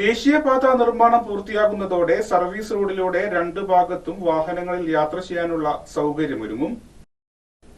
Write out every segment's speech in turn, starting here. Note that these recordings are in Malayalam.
ദേശീയപാത നിർമ്മാണം പൂർത്തിയാകുന്നതോടെ സർവീസ് റോഡിലൂടെ രണ്ടു ഭാഗത്തും വാഹനങ്ങളിൽ യാത്ര ചെയ്യാനുള്ള സൗകര്യമൊരുങ്ങും.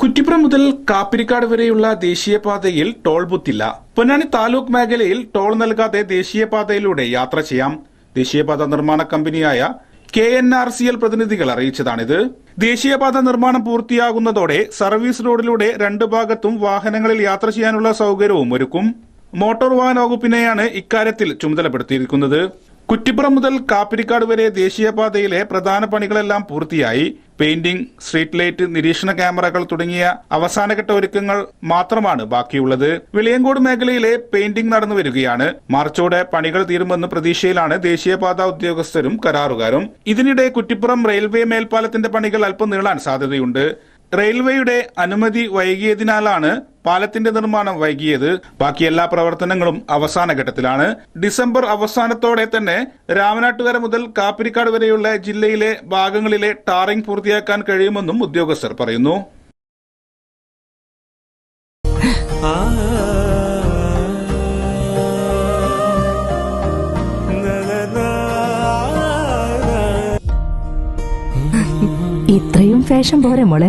കുറ്റിപ്പുറം മുതൽ കാപ്പിരിക്കാട് വരെയുള്ള ദേശീയപാതയിൽ ടോൾ ബുത്തില്ല. പൊന്നാനി താലൂക്ക് മേഖലയിൽ ടോൾ നൽകാതെ ദേശീയപാതയിലൂടെ യാത്ര ചെയ്യാം. ദേശീയപാത നിർമ്മാണ കമ്പനിയായ K N R C L പ്രതിനിധികൾ അറിയിച്ചതാണിത്. ദേശീയപാത നിർമ്മാണം പൂർത്തിയാകുന്നതോടെ സർവീസ് റോഡിലൂടെ രണ്ടു ഭാഗത്തും വാഹനങ്ങളിൽ യാത്ര ചെയ്യാനുള്ള സൗകര്യവും ഒരുക്കും. മോട്ടോർ വാഹന വകുപ്പിനെയാണ് ഇക്കാര്യത്തിൽ ചുമതലപ്പെടുത്തിയിരിക്കുന്നത്. കുറ്റിപ്പുറം മുതൽ കാപ്പിരിക്കാട് വരെ ദേശീയപാതയിലെ പ്രധാന പണികളെല്ലാം പൂർത്തിയായി. പെയിന്റിംഗ് സ്ട്രീറ്റ് ലൈറ്റ് നിരീക്ഷണ ക്യാമറകൾ തുടങ്ങിയ അവസാനഘട്ട ഒരുക്കങ്ങൾ മാത്രമാണ് ബാക്കിയുള്ളത്. വിളിയങ്കോട് മേഖലയിലെ പെയിന്റിംഗ് നടന്നു വരികയാണ്. മാർച്ചോടെ പണികൾ തീരുമെന്ന പ്രതീക്ഷയിലാണ് ദേശീയപാത ഉദ്യോഗസ്ഥരും കരാറുകാരും. ഇതിനിടെ കുറ്റിപ്പുറം റെയിൽവേ മേൽപ്പാലത്തിന്റെ പണികൾ അല്പം നീളാൻ സാധ്യതയുണ്ട്. റെയിൽവേയുടെ അനുമതി വൈകിയതിനാലാണ് പാലത്തിന്റെ നിർമ്മാണം വൈകിയത്. ബാക്കി എല്ലാ പ്രവർത്തനങ്ങളും അവസാന ഘട്ടത്തിലാണ്. ഡിസംബർ അവസാനത്തോടെ തന്നെ രാമനാട്ടുകര മുതൽ കാപ്പിരിക്കാട് വരെയുള്ള ജില്ലയിലെ ഭാഗങ്ങളിലെ ടാറിംഗ് പൂർത്തിയാക്കാൻ കഴിയുമെന്നും ഉദ്യോഗസ്ഥർ പറയുന്നു. ഇത്രയും ഫാഷൻ പോരെ മോളെ.